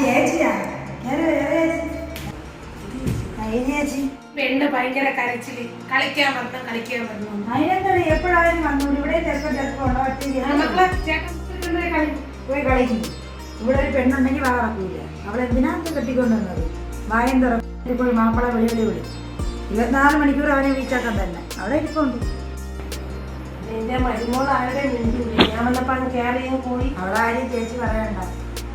ചേച്ചിയാ കേറി വരൂ, ചേച്ചി. പെണ്ണ് ഭയങ്കര കരച്ചിൽ. കളിക്കാൻ വരണം കളിക്കാൻ വരണം. അതിനെന്താ എപ്പോഴായാലും വന്നു ഇവിടെ ഇവരുടെ കളി. പോയി കളിക്കും. ഇവിടെ ഒരു പെണ്ണുണ്ടെങ്കിൽ വാ അവളെ അവൾ എന്തിനാ കെട്ടിക്കൊണ്ടുവന്നത് വായം തുറന്നിട്ട് പോയി മാപ്പിള വിളി വിളി വിളി. ഇരുപത്തിനാല് മണിക്കൂർ അവനെ വീച്ചാക്കാൻ തന്നെ. അവിടെ ഇരിപ്പുണ്ട്. എന്റെ മരുമോൾ ആരുടെ മിണ്ടില്ല ഞാൻ വന്നപ്പോ അങ്ങ് കയറിയും പോയി. അവിടെ ആരെയും ചേച്ചി പറയണ്ട.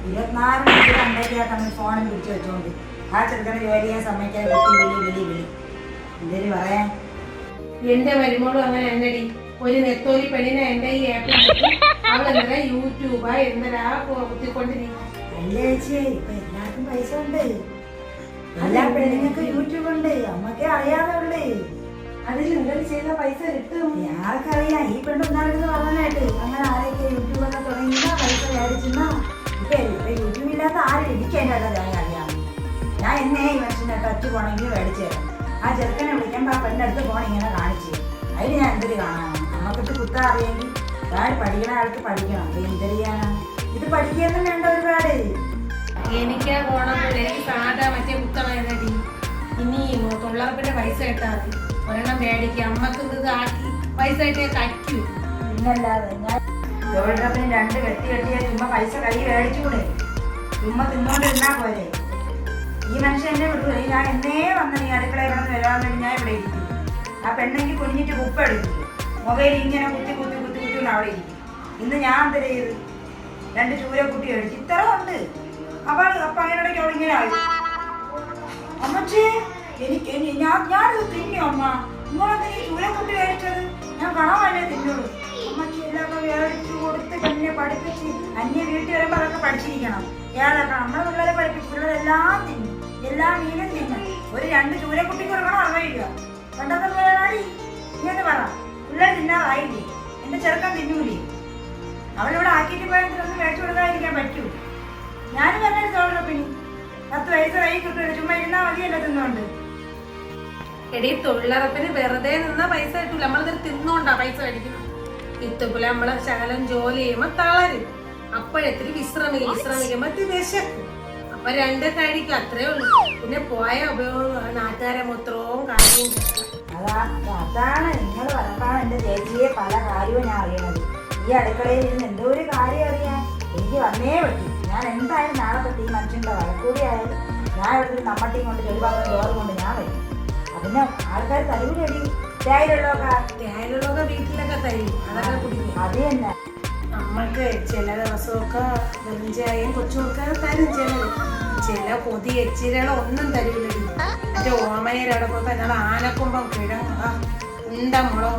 ഇരുപത്തിനാല് മണിക്കൂർ അണ്ടേക്കാട്ടാണ് ഫോണിൽ പിടിച്ചു വെച്ചോണ്ട്. ആ ചെറുക്കനെ ജോലി ചെയ്യാൻ സമ്മതിക്കാൻ വിളി വിളി വിളി. എന്തേലും പറയാൻ? എന്റെ മരുമോളും അങ്ങനെ എന്നടി ഒരു നെത്തോലി പെണ്ണിനെ എന്റെ ഈ ആപ്പിൽ അവളെന്താ യൂട്യൂബാ എന്നതാ കുത്തിക്കൊണ്ടിരിക്കും അല്ല ചേച്ചി ഇപ്പൊ എല്ലാവർക്കും പൈസ ഉണ്ട്. എല്ലാ പെണ്ണുങ്ങൾക്ക് യൂട്യൂബ് ഉണ്ട്. അമ്മക്കേ അറിയാതെ ഉള്ളേ. അതിൽ എന്തെങ്കിലും ചെയ്ത പൈസ കിട്ടും. ആർക്കറിയാം? ഈ പെണ്ണുണ്ടാകുന്നത് പറഞ്ഞായിട്ട് അങ്ങനെ ആരൊക്കെ യൂട്യൂബൊക്കെ തുടങ്ങിയാ പൈസ മേടിച്ചെന്നാ ഇല്ലാത്ത ആരും എനിക്ക് അതിന്റെ ഞാൻ അറിയാം ഞാൻ എന്നെ ഈ മനുഷ്യനെ ടച്ച് പോണെങ്കിൽ മേടിച്ചു തരാം. ആ ചെറുക്കനെ വിളിക്കുമ്പോൾ ആ പെണ്ണെടുത്ത് പോകണം ഇങ്ങനെ കാണിച്ചു. അതിന് ഞാൻ എന്തൊരു കാണാം നമുക്കിട്ട് കുത്താൻ അറിയെങ്കിൽ ഞാൻ പഠിക്കണ ആൾക്ക് പഠിക്കണം. അത് എന്തൊരു ചെയ്യാനാണ് ഇത് പഠിക്കുകയൊന്നും വേണ്ട ഒരുപാട്. എനിക്ക് എനിക്ക് സാധാ മറ്റേ കുത്തണടി ഇനി തൊള്ളറപ്പിന്റെ പൈസ ഇട്ടാൽ മതി ഒരെണ്ണം മേടിക്കുക അമ്മയ്ക്ക് ഇത് ആക്കി പൈസ ഇട്ടേ കറ്റൂ പിന്നല്ലാതെ ഞാൻ തൊഴിലുറപ്പിന് രണ്ട് കെട്ടി വെട്ടിയാ ചുമ്മാ പൈസ കൈ മേടിച്ചുകൂടെ ചുമ്മാ തിന്നോണ്ടിരുന്നാ പോരെ. ഈ മനുഷ്യൻ എന്നെ വിട്ടു. ഞാൻ എന്നേ വന്ന് നീ അടുക്കളയിൽ കിടന്ന് വരാൻ വേണ്ടി ഞാൻ ഇവിടെ ഇരിക്കും ആ പെണ്ണെങ്കിൽ കുഞ്ഞിട്ട് ഉപ്പ് എടുക്കും മൊബൈൽ ഇങ്ങനെ കുത്തി കുത്തി കുത്തി കുത്തി അവിടെ ഇരിക്കും ഇന്ന് ഞാൻ എന്താ ചെയ്ത്? രണ്ട് ചൂരക്കുട്ടി കഴിച്ചു ഇത്ര ഉണ്ട്. അപ്പോൾ അപ്പം അതിനിടയ്ക്ക് അവൾ ഇങ്ങനെ ആയി. അമ്മച്ചേ എനിക്ക് എനി- ഞാൻ ഞാനിത് തിന്നു അമ്മ. നിങ്ങളെന്താ ഈ ചൂരക്കുട്ടി കഴിച്ചത് ഞാൻ കണവല്ലേ തിന്നുള്ളൂ. കൊടുത്ത് എന്നെ പഠിപ്പിച്ച് അന്യ വീട്ടിൽ വരുമ്പോൾ അതൊക്കെ പഠിച്ചിരിക്കണം. ഏതൊക്കെ നമ്മളെ പിള്ളേരെ പഠിപ്പിച്ച് പിള്ളേരെല്ലാം തിന്നും. എല്ലാ മീനും ഒരു രണ്ട് ചൂരക്കുട്ടി കൊടുക്കണം അറിയില്ല പണ്ടത്തെ പിള്ളേരാടി ഇങ്ങനെ പറ. പിള്ളേർ തിന്നാറായില്ലേ? എന്റെ ചെറുക്കൻ തിന്നൂലേ? അവളിവിടെ ആക്കിയിട്ട് ഒന്ന് മേടിച്ചു കൊടുക്കാതിരിക്കാൻ പറ്റൂ. ഞാൻ പറഞ്ഞൊരു തൊഴിലുറപ്പിനി പത്ത് വയസ്സ് കൈ കിട്ടുമല്ലോ ചുമ്മാ ഇരുന്നാ മതിയല്ലോ തിന്നോണ്ട്. എടീ തൊഴിലുറപ്പിന് വെറുതെ നിന്നാ പൈസ കിട്ടൂല. നമ്മളിത് തിന്നോണ്ടാ പൈസ മേടിക്കുന്നത്. ഇത്തുപോലെ നമ്മളെ ശകലം ജോലി ചെയ്യുമ്പോ തളരും. അപ്പോഴത്തിരി വിശ്രമിക്കും. വിശ്രമിക്കുമ്പോ ഇത് വിശക്കും. അപ്പൊ രണ്ട് കഴിക്കും അത്രേ ഉള്ളൂ. പിന്നെ പോയ ഉപയോഗം നാട്ടുകാരെ മൊത്തവും കാര്യം. അതാ അതാണ് നിങ്ങൾ പറഞ്ഞാണ് എന്റെ ചേച്ചിയെ പല കാര്യവും ഞാൻ അറിയണത്. ഈ അടുക്കളയിൽ ഇരുന്ന് എന്തോ ഒരു കാര്യം അറിയാൻ എനിക്ക് വന്നേ പറ്റി. ഞാൻ എന്തായാലും നാളെ തൊട്ട് ഈ മനുഷ്യന്റെ വഴക്കൂടി ആയാലും ഞാൻ ഇവിടെ നമ്മട്ടിയും കൊണ്ട് ചെളിപാത്രം ചോറ് കൊണ്ട് ഞാൻ വരും. അതിന് ആൾക്കാർ തരുവിലടി തേയിലുള്ളതൊക്കെ വീട്ടിലൊക്കെ തരും. അതൊക്കെ കുടിക്കും. അത് തന്നെ. നമ്മൾക്ക് ചില ദിവസമൊക്കെ വെറും ചായയും കൊച്ചുമൊക്കെ തരും ചിലത്. ചില കൊതി എച്ചിരകളോ ഒന്നും തരൂലടി. മറ്റേ ഓമനയുടെ പോലത്തെ ഞങ്ങൾ ആനക്കുമ്പം കിഴങ്ങ എന്താ മുളോ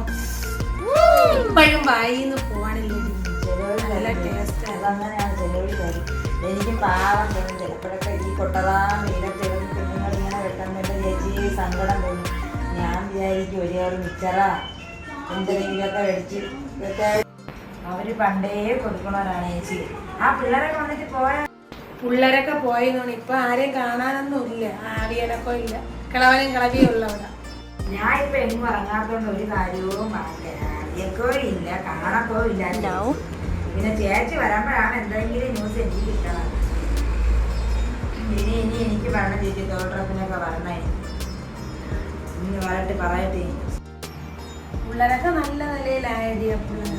ഇപ്പോഴും വായിന്ന് പോവാണില്ലേ നല്ല ടേസ്റ്റ് അതങ്ങനെയാണ് ചിലവർ തരും. എനിക്ക് പാവം തോന്നും ചിലപ്പോഴൊക്കെ ഈ കൊട്ടതാ കുഞ്ഞുങ്ങൾ ഇങ്ങനെ വെട്ടുന്നതിന്റെ ചേച്ചി സങ്കടം തോന്നും. വിചാരിക്കും ഒരുപാട് മിച്ചറ. എന്തെങ്കിലുമൊക്കെ മേടിച്ച് വെക്കാൻ അവർ പണ്ടേ കൊടുക്കണവരാണ് ചേച്ചി. ആ പിള്ളേരൊക്കെ വന്നിട്ട് പോയ പിള്ളേരൊക്കെ പോയെന്നാണ് ഇപ്പൊ ആരെയും കാണാനൊന്നും ഇല്ല. ആവിയനൊക്കെ ഇല്ല. കിളവനും കിളവിയും ഉള്ളവരാ. ഞാൻ ഇപ്പൊ എങ്ങും ഇറങ്ങാത്തോണ്ട് ഒരു കാര്യവും ആദ്യമൊക്കെ ഇല്ല. പിന്നെ ചേച്ചി വരുമ്പോഴാണ് എന്തെങ്കിലും ന്യൂസ് എനിക്ക് കിട്ടണം ഇനി ഇനി എനിക്ക് വരണം ചേച്ചി തോട്ടറപ്പിനൊക്കെ വരണേ. ഇനി വരട്ടെ പറയട്ടെ. പിള്ളേരൊക്കെ നല്ല നിലയിലായടി പിള്ളേർ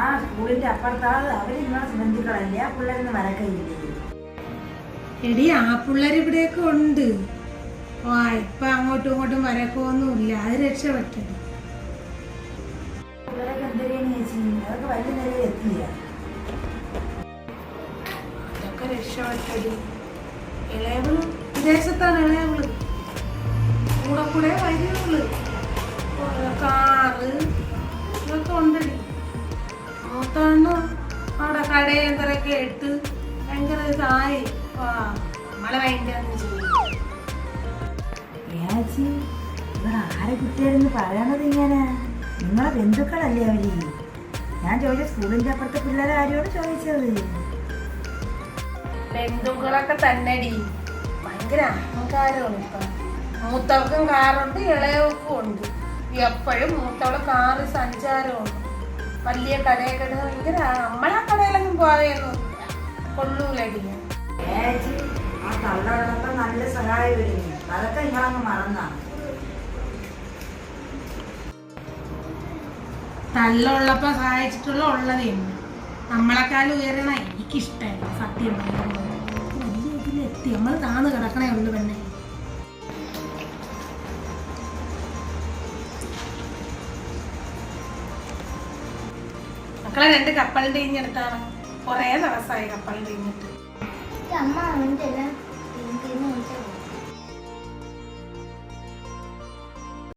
ആ സ്കൂളിന്റെ അപ്പുറത്താത് അവർ നിങ്ങളെ ബന്ധുക്കളല്ലേ? ആ പിള്ളേരൊന്നും വരക്കയില്ലേ? എടി ആ പിള്ളേർ ഇവിടെയൊക്കെ ഉണ്ട്. ആ ഇപ്പൊ അങ്ങോട്ടും ഇങ്ങോട്ടും വരക്കൊന്നുമില്ല. അത് രക്ഷപ്പെട്ടത്. പിള്ളേരൊക്കെ എന്തെങ്കിലും ചേച്ചി? അതൊക്കെ വലിയ നിലയിൽ എത്തിയില്ല. അതൊക്കെ രക്ഷപ്പെട്ടടി ഇളയവൾ വിദേശത്താണ് ഇളയവൾ. കൂടെ കൂടെ വരുള്ളു കാറ് ഇതൊക്കെ ഉണ്ടടി. മൊത്തം അവിടെ കടയിൽ എന്തൊക്കെ ഇട്ട് ഭയങ്കര ഇതായി. ആ നമ്മളെ ഭയങ്കര ചേച്ചി ഇവർ ആരെ കുട്ടിയായിരുന്നു പറയണത് ഇങ്ങനെ? നിങ്ങളെ ബന്ധുക്കളല്ലേ അവർ? ഞാൻ ചോദിച്ച സ്കൂളിന്റെ അപ്പുറത്തെ പിള്ളേരെ ആരോട് ചോദിച്ചത്. ബന്ധുക്കളൊക്കെ തന്നെടി. ഭയങ്കര അഹങ്കാരമാണ് ഇപ്പൊ. മൂത്തവൾക്കും കാറുണ്ട് ഇളയവർക്കും ഉണ്ട്. എപ്പോഴും മൂത്തവൾ കാറ് സഞ്ചാരമുണ്ട്. വലിയ കടയൊക്കെ ഇടുന്ന ഭയങ്കര നമ്മളാ കടയിലൊന്നും പോവുകയൊന്നുമില്ല കൊള്ളൂലടിയ ആ തള്ളുള്ളപ്പോ നല്ല സഹായം വരുന്നു അതൊക്കെ നിങ്ങളങ്ങ് മറന്നാണ് തല്ലുള്ളപ്പോ സഹായിച്ചിട്ടുള്ള ഉള്ളതേ നമ്മളെക്കാൾ നമ്മളെക്കാളും ഉയരണ എനിക്കിഷ്ടമല്ല സത്യം. വലിയ ഇതിലെത്തി. നമ്മൾ താന്ന് കിടക്കണേ ഉള്ളു പെണ്ണെ. മക്കളെ രണ്ട് കപ്പലിന്റെ ഇഞ്ഞെടുത്താണ് കൊറേ ദിവസമായി കപ്പലിന്റെ ഇഞ്ഞിട്ട് അമ്മ അവന്റെ